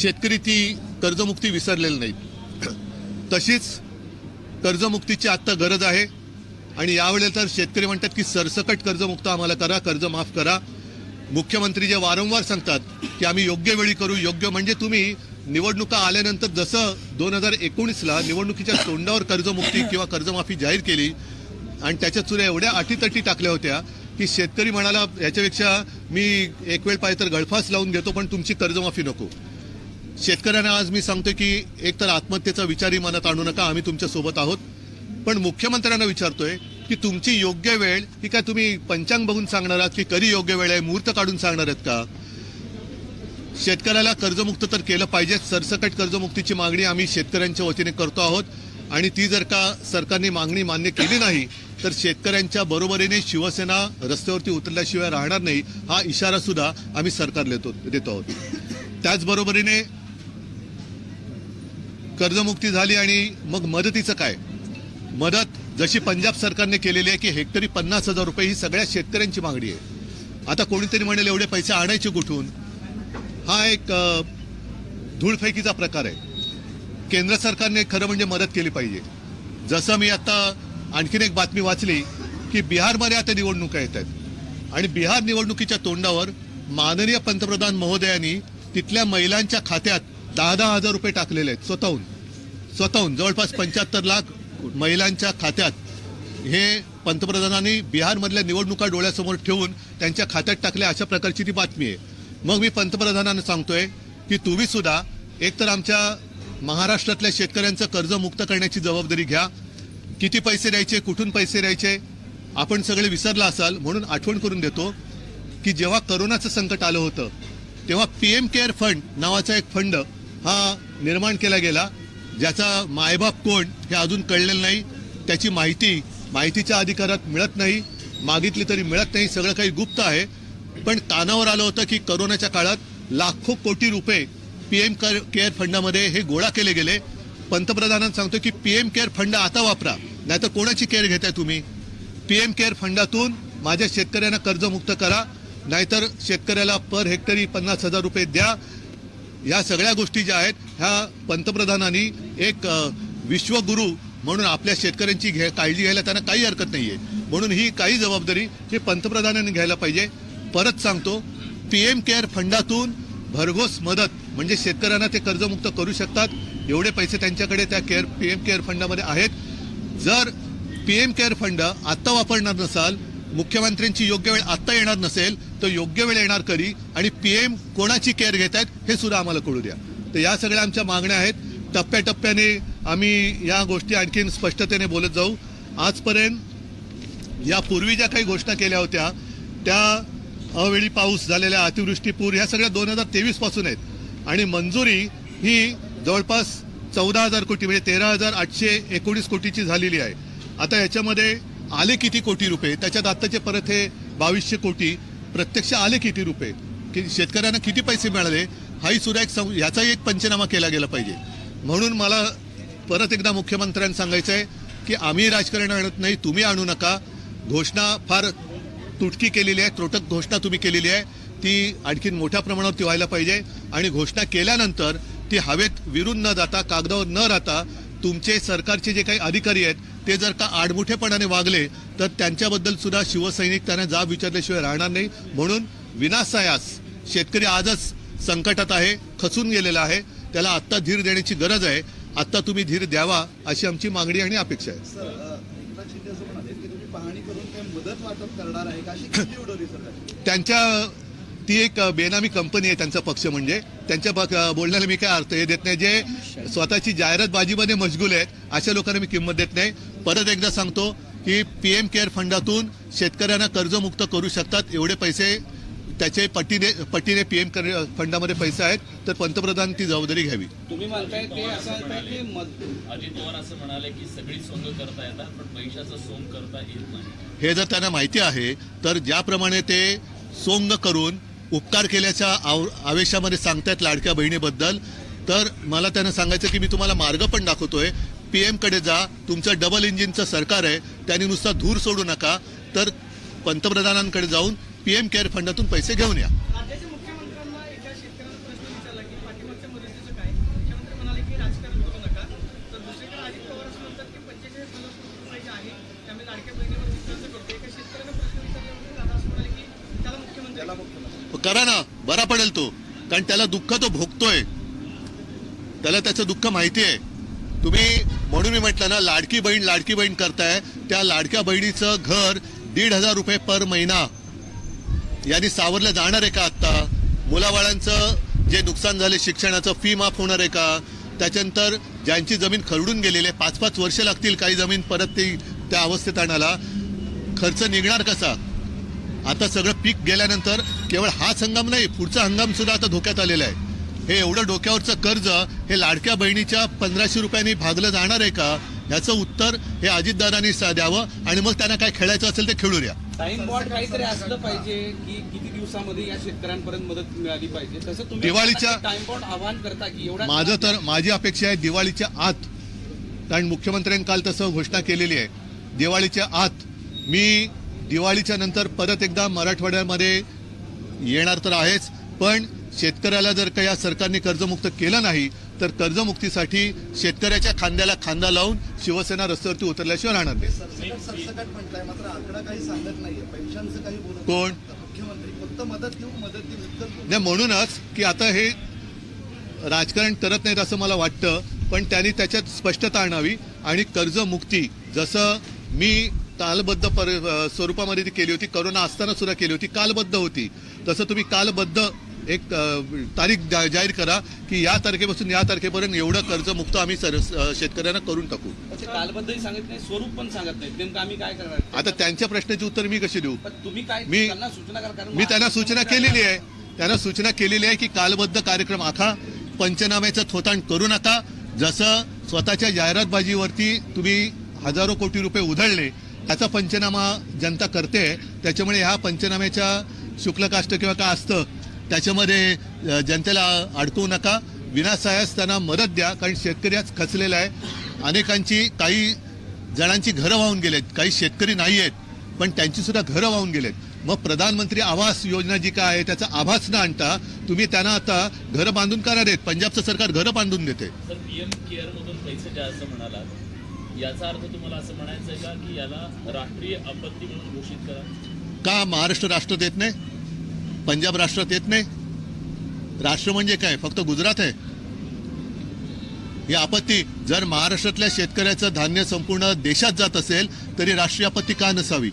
शेतकरी ती कर्जमुक्ती विसरलेली नाही तशीच कर्जमुक्तीची आत्ता गरज आहे. आणि यावेळेला तर शेतकरी म्हणतात की सरसकट कर्जमुक्त आम्हाला करा कर्ज माफ करा. मुख्यमंत्री जे वारंवार सांगतात की आम्ही योग्य वेळी करू योग्य म्हणजे तुम्ही निवडणुका आल्यानंतर जसं दोन हजार एकोणीसला निवडणुकीच्या तोंडावर कर्जमुक्ती किंवा कर्जमाफी जाहीर केली आणि त्याच्या चुऱ्या एवढ्या अटीतटी टाकल्या होत्या की शेतकरी म्हणाला याच्यापेक्षा मी एक वेळ पाहिजे तर गळफास लावून घेतो पण तुमची कर्जमाफी नको. शेतकऱ्यांना आज मी सांगतो की एक तर आत्महत्येचा विचारही मनात आणू नका आम्ही तुमच्यासोबत आहोत. पण मुख्यमंत्र्यांना विचारतोय की तुमची योग्य वेळ ही काय तुम्ही पंचांग बघून सांगणार आहात की कधी योग्य वेळ आहे मुहूर्त काढून सांगणार आहेत का? शेतकऱ्याला कर्जमुक्त तर केलं पाहिजे सरसकट कर्जमुक्तीची मागणी आम्ही शेतकऱ्यांच्या वतीने करतो आहोत. आणि ती जर का सरकारने मागणी मान्य केली नाही तर शेतकऱ्यांच्या बरोबरीने शिवसेना रस्त्यावरती उतरल्याशिवाय राहणार नाही हा इशारा सुद्धा आम्ही सरकारला देतो देतो आहोत. त्याचबरोबरीने कर्जमुक्ती झाली आणि मग मदतीचं काय? मदत जशी पंजाब सरकारने केलेली आहे की हेक्टरी पन्नास हजार रुपये ही सगळ्या शेतकऱ्यांची मागणी आहे. आता कोणीतरी म्हणेल एवढे पैसे आणायचे कुठून? हा एक धूळफेकीचा प्रकार आहे. केंद्र सरकारने खरं म्हणजे मदत केली पाहिजे. जसं मी आता आणखीन एक बातमी वाचली की बिहारमध्ये आता निवडणुका येत आहेत. आणि बिहार निवडणुकीच्या तोंडावर माननीय पंतप्रधान महोदयांनी तिथल्या महिलांच्या खात्यात दहा दहा हजार रुपये टाकलेले आहेत स्वतःहून. स्वतःहून. जवळपास पंच्याहत्तर लाख महिलांच्या खात्यात हे पंतप्रधानांनी बिहारमधल्या निवडणुका डोळ्यासमोर ठेवून त्यांच्या खात्यात टाकल्या अशा प्रकारची ती बातमी आहे. मग मी पंतप्रधानांना सांगतोय की तुम्ही सुद्धा एकतर आमच्या महाराष्ट्रातल्या शेतकऱ्यांचं कर्ज मुक्त करण्याची जबाबदारी घ्या किती पैसे द्यायचे कुठून पैसे द्यायचे आपण सगळे विसरला असाल म्हणून आठवण करून देतो की जेव्हा करोनाचं संकट आलं होतं तेव्हा पी एम केअर फंड नावाचा एक फंड हा निर्माण केला गेला ज्याचा मायबाप कोण हे अजून कळलेलं नाही. त्याची माहिती माहितीच्या अधिकारात मिळत नाही मागितली तरी मिळत नाही सगळं काही गुप्त आहे. पण कानावर आलं होतं की करोनाच्या काळात लाखो कोटी रुपये पी एम केअर फंडामध्ये हे गोळा केले गेले. पंतप्रधानांना सांगतो की पी एम केअर फंड आता वापरा नाहीतर कोणाची केअर घेताय तुम्ही? पी एम केअर फंडातून माझ्या शेतकऱ्यांना कर्जमुक्त करा नाहीतर शेतकऱ्याला पर हेक्टरी पन्नास हजार रुपये द्या. या सगळ्या गोष्टी ज्या आहेत ह्या पंतप्रधानांनी एक विश्वगुरू म्हणून आपल्या शेतकऱ्यांची घ्या काळजी घ्यायला त्यांना काही हरकत नाही आहे म्हणून ही काही जबाबदारी हे पंतप्रधानांनी घ्यायला पाहिजे. परत सांगतो पी एम केअर फंडातून भरघोस मदत म्हणजे शेतकऱ्यांना ते कर्जमुक्त करू शकतात. एवढे पैसे त्यांच्याकडे त्या केअर पी एम केअर फंडामध्ये आहेत. जर पी एम केअर फंड आत्ता वापरणार नसाल मुख्यमंत्र्यांची योग्य वेळ आत्ता येणार नसेल तर योग्य वेळ येणार कधी आणि पी एम कोणाची केअर घेत आहेत हे सुद्धा आम्हाला कळू द्या. तर या सगळ्या आमच्या मागण्या आहेत. टप्प्याटप्प्याने आम्ही या गोष्टी आणखीन स्पष्टतेने बोलत जाऊ. आजपर्यंत यापूर्वी ज्या काही घोषणा केल्या होत्या त्या अवेळी पाऊस झालेल्या अतिवृष्टी पूर ह्या सगळ्या दोन हजार तेवीसपासून आहेत. आणि मंजुरी ही जवळपास चौदा हजार कोटी म्हणजे तेरा हजार आठशे एकोणीस कोटीची झालेली आहे. आता याच्यामध्ये आले किती कोटी रुपये? त्याच्यात आत्ताचे परत हे बावीसशे कोटी प्रत्यक्ष आले किती रुपये? की शेतकऱ्यांना किती पैसे मिळाले? हाही सुद्धा एक सं- याचाही एक पंचनामा केला गेला पाहिजे. म्हणून मला परत एकदा मुख्यमंत्र्यांना सांगायचं आहे की आम्ही राजकारण आणत नाही तुम्ही आणू नका. घोषणा फार तुटकी केलेली आहे त्रोटक घोषणा तुम्ही केलेली आहे. ती आणखीन मोठ्या प्रमाणावरती व्हायला पाहिजे. आणि घोषणा केल्यानंतर ती हवेत विरून न जाता कागदावर न राहता तुमचे सरकारचे जे काही अधिकारी आहेत ते जर का आडमुठेपणाने वागले तर त्यांच्याबद्दल सुद्धा शिवसैनिक त्यांना जाब विचारल्याशिवाय राहणार नाही. म्हणून विनासायास शेतकरी आजच संकटात आहे खचून गेलेला आहे. त्याला आत्ता धीर देण्याची गरज आहे. आत्ता तुम्ही धीर द्यावा अशी आमची मागणी आणि अपेक्षा आहे. त्यांच्या ती एक बेनामी कंपनी आहे त्यांचा पक्ष म्हणजे. त्यांच्या बोलण्याला मी काय अर्थ हे देत नाही. जे स्वतःची जाहिरातबाजीमध्ये मशगूल आहेत अशा लोकांना मी किंमत देत नाही. परत एकदा सांगतो की पी एम केअर फंडातून शेतकऱ्यांना कर्जमुक्त करू शकतात. एवढे पैसे त्याचे पटीने पटीने पी एम फंडामध्ये पैसे आहेत. तर पंतप्रधान ती जबाबदारी घ्यावी. तुम्ही म्हणताय ते असं अजित पवार असं म्हणाले की सगळी सोंग करता येतात पण पैशाचं सोंग करता येत नाही. हे जर त्यांना माहिती आहे तर ज्याप्रमाणे ते सोंग करून उपकार केल्याच्या आव आवेशामध्ये सांगतायत लाडक्या बहिणीबद्दल. तर मला त्यांना सांगायचं की मी तुम्हाला मार्ग पण दाखवतोय. पी एमकडे जा. तुमचं डबल इंजिनचं सरकार आहे. त्यांनी नुसता धूर सोडू नका. तर पंतप्रधानांकडे जाऊन पी एम केअर फंडातून पैसे घेऊन या. करा ना बरा पडेल तो. कारण त्याला दुःख तो भोगतोय. त्याला त्याचं दुःख माहिती आहे. तुम्ही म्हणून मी म्हटलं ना लाडकी बहीण लाडकी बहीण करताय त्या लाडक्या बहिणीचं घर दीड हजार रुपये पर महिना. यांनी सावरलं जाणार आहे का आत्ता? मुलाबाळांचं जे नुकसान झाले शिक्षणाचं फी माफ होणार आहे का? त्याच्यानंतर ज्यांची जमीन खरडून गेलेली आहे पाच पाच वर्ष लागतील काही जमीन परत ती त्या अवस्थेत आणायला. खर्च निघणार कसा? आता सगळं पीक गेल्यानंतर केवळ हाच हंगाम नाही पुढचा हंगाम सुद्धा आता धोक्यात आलेला आहे. हे एवढं डोक्यावरचं कर्ज हे लाडक्या बहिणीच्या पंधराशे रुपयांनी भागलं जाणार आहे का? याचं उत्तर हे अजितदादांनी सा- द्यावं आणि मग त्यांना काय खेळायचं असेल ते खेळू द्या टाइम काहीतरी असलं पाहिजे की किती दिवसामध्ये या शेतकऱ्यांपर्यंत मदत मिळाली पाहिजे? तसं तुम्ही दिवाळीच्या- टाइम आवाहन करता की एवढा माझं तर माझी अपेक्षा आहे दिवाळीच्या आत कारण मुख्यमंत्र्यांनी काल तसं घोषणा केलेली आहे. दिवाळीच्या आत मी दिवाळीच्या नंतर परत एकदा मराठवाड्यामध्ये येणार तर आहेच पण शेतकऱ्याला जर का या सरकारने कर्जमुक्त केलं नाही तर कर्जमुक्तीसाठी शेतकऱ्याच्या खांद्याला खांदा लावून शिवसेना रस्त्यावरती उतरल्याशिवाय राहणार नाही कोण? नाही म्हणूनच की आता हे राजकारण करत नाहीत असं मला वाटतं पण त्यांनी त्याच्यात स्पष्टता आणावी आणि कर्जमुक्ती जसं मी कालबद्ध पर स्वरूपामध्ये ती केली होती. करोना असताना सुद्धा केली होती. कालबद्ध होती. तसं तुम्ही कालबद्ध एक तारीख जा- जाहीर करा की या तारखेपासून या तारखेपर्यंत एवढं कर्जमुक्त आम्ही सर अ, शेतकऱ्यांना करून टाकू. सांगत नाही स्वरूप पण सांगत नाही नेमकं आम्ही काय करणार? आता त्यांच्या प्रश्नाची उत्तर मी कशी देऊ? तुम्ही काय मी- मी त्यांना सूचना केलेली आहे. त्यांना सूचना केलेली आहे की कालबद्ध कार्यक्रम आखा. पंचनाम्याचं थोतांड करू नका. जसं स्वतःच्या जाहिरातबाजीवरती तुम्ही हजारो कोटी रुपये उधळले त्याचा पंचनामा जनता करते त्याच्यामुळे ह्या पंचनाम्याच्या शुक्लकाष्ट किंवा काय असतं त्याच्यामध्ये जनतेला अडकवू नका. विनासायास त्यांना मदत द्या कारण शेतकरी आज खचलेला आहे. अनेकांची काही जणांची घरं वाहून गेलेत काही शेतकरी नाही आहेत पण त्यांची सुद्धा घरं वाहून गेलेत. मग प्रधानमंत्री आवास योजना जी काय आहे त्याचा आभास न आणता तुम्ही त्यांना आता घरं बांधून करा देत? पंजाबचं सरकार घरं बांधून देते. याचा अर्थ तुम्हाला असं म्हणायचं का की याला राष्ट्रीय आपत्ती म्हणून घोषित करा? का महाराष्ट्र राष्ट्रात येत नाही? पंजाब राष्ट्रात येत नाही? राष्ट्र म्हणजे काय? फक्त गुजरात आहे? ही आपत्ती जर महाराष्ट्रातल्या शेतकऱ्याचं धान्य संपूर्ण देशात जात असेल तरी राष्ट्रीय आपत्ती का नसावी?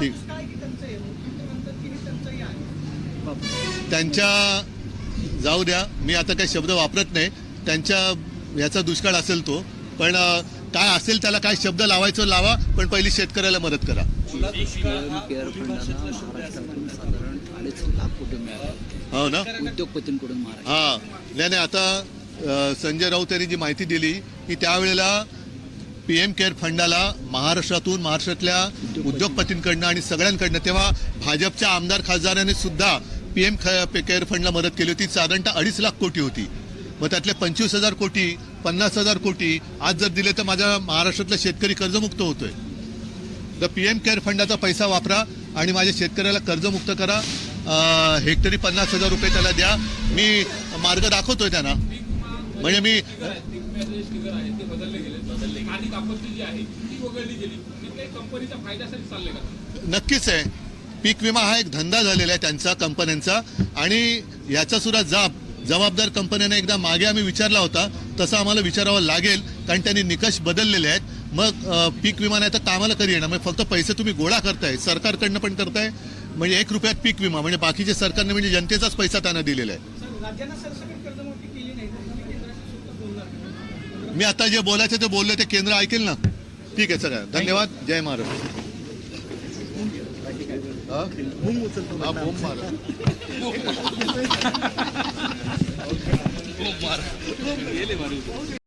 ठीक. त्यांच्या जाऊ द्या मी आता काही शब्द वापरत नाही. त्यांच्या याचा दुष्काळ असेल तो. पण काय असेल त्याला काय शब्द लावायचं लावा पण पहिली शेतकऱ्याला मदत करा. हो ना? उद्योगपतींकडून हा. नाही नाही आता संजय राऊत यांनी जी माहिती दिली की त्यावेळेला पी एम केअर फंडाला महाराष्ट्रातून महाराष्ट्रातल्या उद्योगपतींकडनं आणि सगळ्यांकडनं तेव्हा भाजपच्या आमदार खासदारांनी सुद्धा पी एम केअर फंडला मदत केली होती. साधारणतः अडीच लाख कोटी होती. मग त्यातले पंचवीस हजार कोटी पन्नास हजार कोटी आज जर दिले तर माझ्या महाराष्ट्रातला शेतकरी कर्जमुक्त होतोय. तर पी एम केअर फंडाचा पैसा वापरा आणि माझ्या शेतकऱ्याला कर्जमुक्त करा. हेक्टरी पन्नास हजार रुपये त्याला द्या. मी मार्ग दाखवतोय त्यांना. म्हणजे मी नक्कीच आहे. पीक विमा हा एक धंदा झालेला आहे त्यांचा कंपन्यांचा. आणि याचा सुद्धा जाब जबाबदार कंपन्यांना एकदा मागे आम्ही विचारला होता तसं आम्हाला विचारावं लागेल कारण त्यांनी निकष बदललेले आहेत. मग पीक विमा नाही तर कामाला कधी येणार? म्हणजे फक्त पैसे तुम्ही गोळा करताय सरकारकडनं पण करताय. म्हणजे एक रुपयात पीक विमा म्हणजे बाकीचे सरकारने म्हणजे जनतेचाच पैसा त्यांना दिलेला आहे? मी आता जे बोलायचं ते बोलले ते केंद्र ऐकेल ना? ठीक आहे सगळ्या. धन्यवाद. जय महाराष्ट्र हा? हा, बोंब मारा.